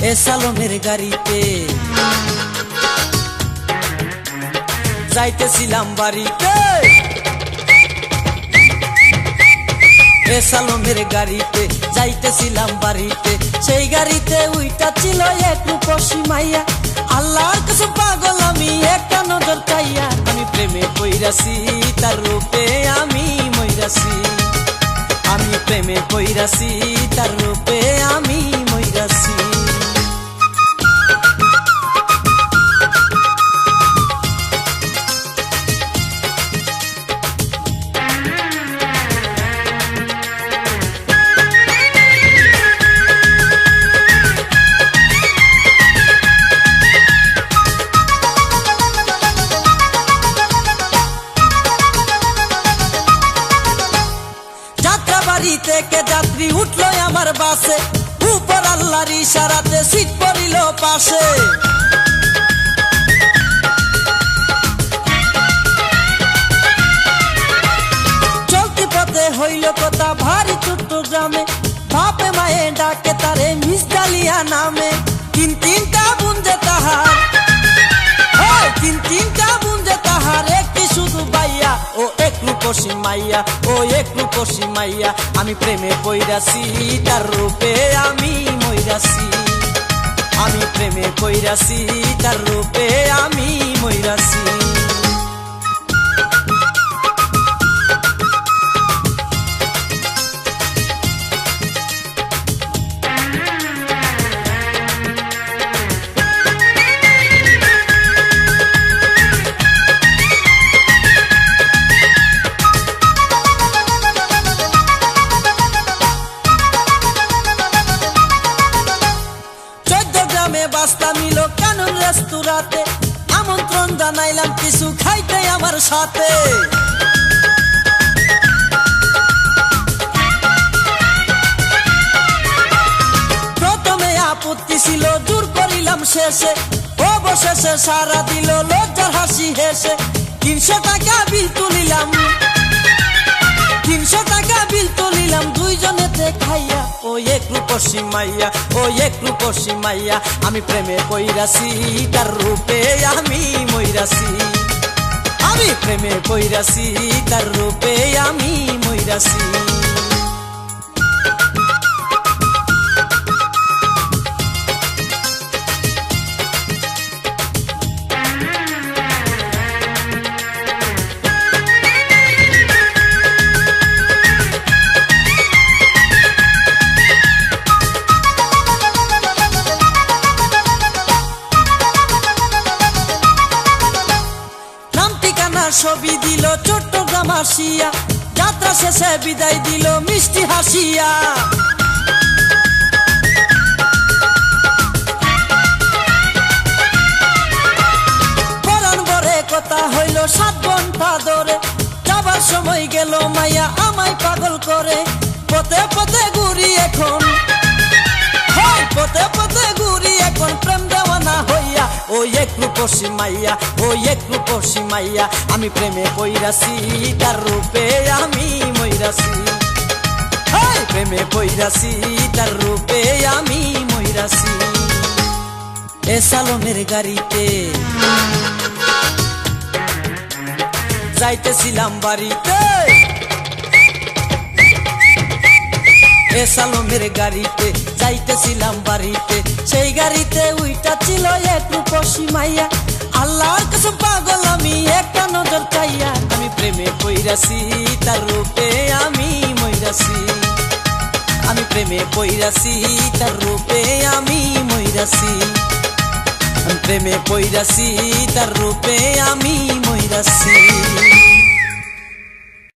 সালমের গাড়িতে। যাইতেছিলাম বাড়িতে। এ সালমের গাড়িতে, যাইতেছিলাম বাড়িতে। সেই গাড়িতে উইটা ছিল এক রূপসী মাইয়া। আল্লাহর কাছে পাগল আমি, একটা নজর চাইয়া। আমি প্রেমে পইরাছি, তার রূপে আমি মইরাছি। আমি প্রেমে পইরাছি, তার রূপে আমি মইরাছি। থেকে যাত্রী উঠল আমার বাসে। উপর আল্লাহর ইশারাতে সিট পড়িল পাশে। চলতি পথে হইল কথা ভারী ছোট্ট গ্রামে বাপে মায়ে ডাকে তারে মিসডালিয়া নামে। তিনটা রূপসী মাইয়া ও একটু কষি মাইয়া, আমি প্রেমে পইরাছি, তার রূপে আমি মইরাছি। আমি প্রেমে পইরাছি, তার রূপে আমি মইরাছি। বাস্তা মিল কানুন আমন্ত্রণ জানাইলাম, কিছু খাইতে আমার সাথে। প্রথমে আপত্তি ছিল দূর করিলাম শেষে। অবশেষে সারা দিল, লজ্জার হাসি হেসে। তিনশো টাকা বিল তুলিলাম। তিনশো টাকা বিল তুলিলাম, দুইজনেতে খাইয়া এক রূপসী মাইয়া ও এক রূপসী মাইয়া, আমি প্রেমে কইরাছি তার রূপে আমি মইরাছি আমি প্রেমে কইরাছি তার রূপে আমি মইরাছি ছবি দিল চট্টগ্রাম আসিয়া। যাত্রা শেষে বিদায় দিল মিষ্টি হাসিয়া। হইল সাত ঘণ্টা ধরে যাবার সময় গেল মাইয়া আমায় পাগল করে। পথে পথে ঘুরি এখন। ও এক রূপসী মাইয়া ও এক আমি প্রেমে পইরাছি, তার রূপে আমি মইরাছি। প্রেমে পইরাছি, তার রূপে আমি মইরাছি। এ সালমের গাড়িতে যাইতেছিলাম বাড়িতে। এ সালমের গাড়িতে, যাইতেছিলাম বাড়িতে। সেই গাড়িতে উইটা ছিল এক রূপসী মাইয়া। আল্লাহর কাছে পাগল আমি, একটা নজর চাইয়া। আমি প্রেমে পইরাছি, তার রূপে আমি মইরাছি। আমি প্রেমে পইরাছি, তার রূপে আমি মইরাছি। প্রেমে পইরাছি, তার রূপে আমি মইরাছি।